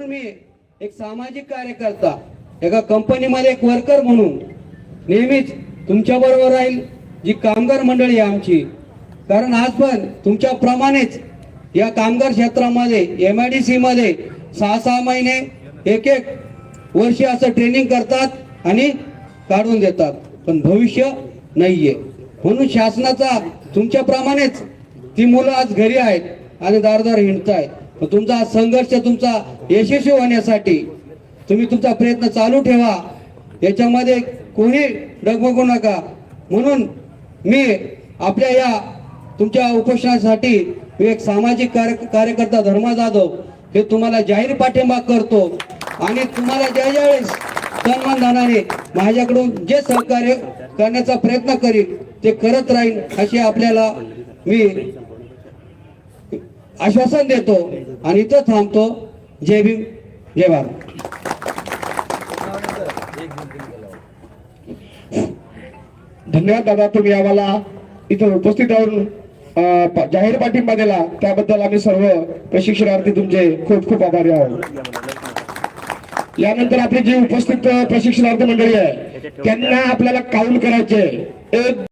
म्हणून मी एक सामाजिक कार्यकर्ता एका कंपनीमध्ये एक वर्कर म्हणून नेहमीच तुमच्या बरोबर राहील जी कामगार मंडळी आहे आमची. कारण आज पण तुमच्याप्रमाणेच या कामगार क्षेत्रामध्ये एम आय डी सी मध्ये सहा सहा महिने एक एक वर्ष असं ट्रेनिंग करतात आणि काढून देतात. पण भविष्य नाहीये. म्हणून शासनाचा तुमच्याप्रमाणेच ती मुलं आज घरी आहेत आणि दारदार हिंडताय आहेत तुमचा संघर्ष तुमचा यशस्वी होण्यासाठी तुम्ही तुमचा प्रयत्न चालू ठेवा. याच्यामध्ये कोणी डगमगू नका. म्हणून मी आपल्या या तुमच्या उपोषणासाठी मी एक सामाजिक कार्य कार्यकर्ता धर्मा जाधव हे तुम्हाला जाहीर पाठिंबा करतो. आणि तुम्हाला ज्या ज्यावेळेस सन्मान माझ्याकडून जे सहकार्य करण्याचा प्रयत्न करीन ते करत राहीन अशी आपल्याला मी आश्वासन देतो आणि इथं थांबतो. जय भीम जय भारत. धन्यवाद दादा तुम्ही आम्हाला इथं उपस्थित राहून जाहीर पाठिंबा दिला. त्याबद्दल आम्ही सर्व प्रशिक्षणार्थी तुमचे खूप खूप आभारी आहोत. यानंतर आपली जी उपस्थित प्रशिक्षणार्थी मंडळी आहे त्यांना आपल्याला काउंट करायचे एक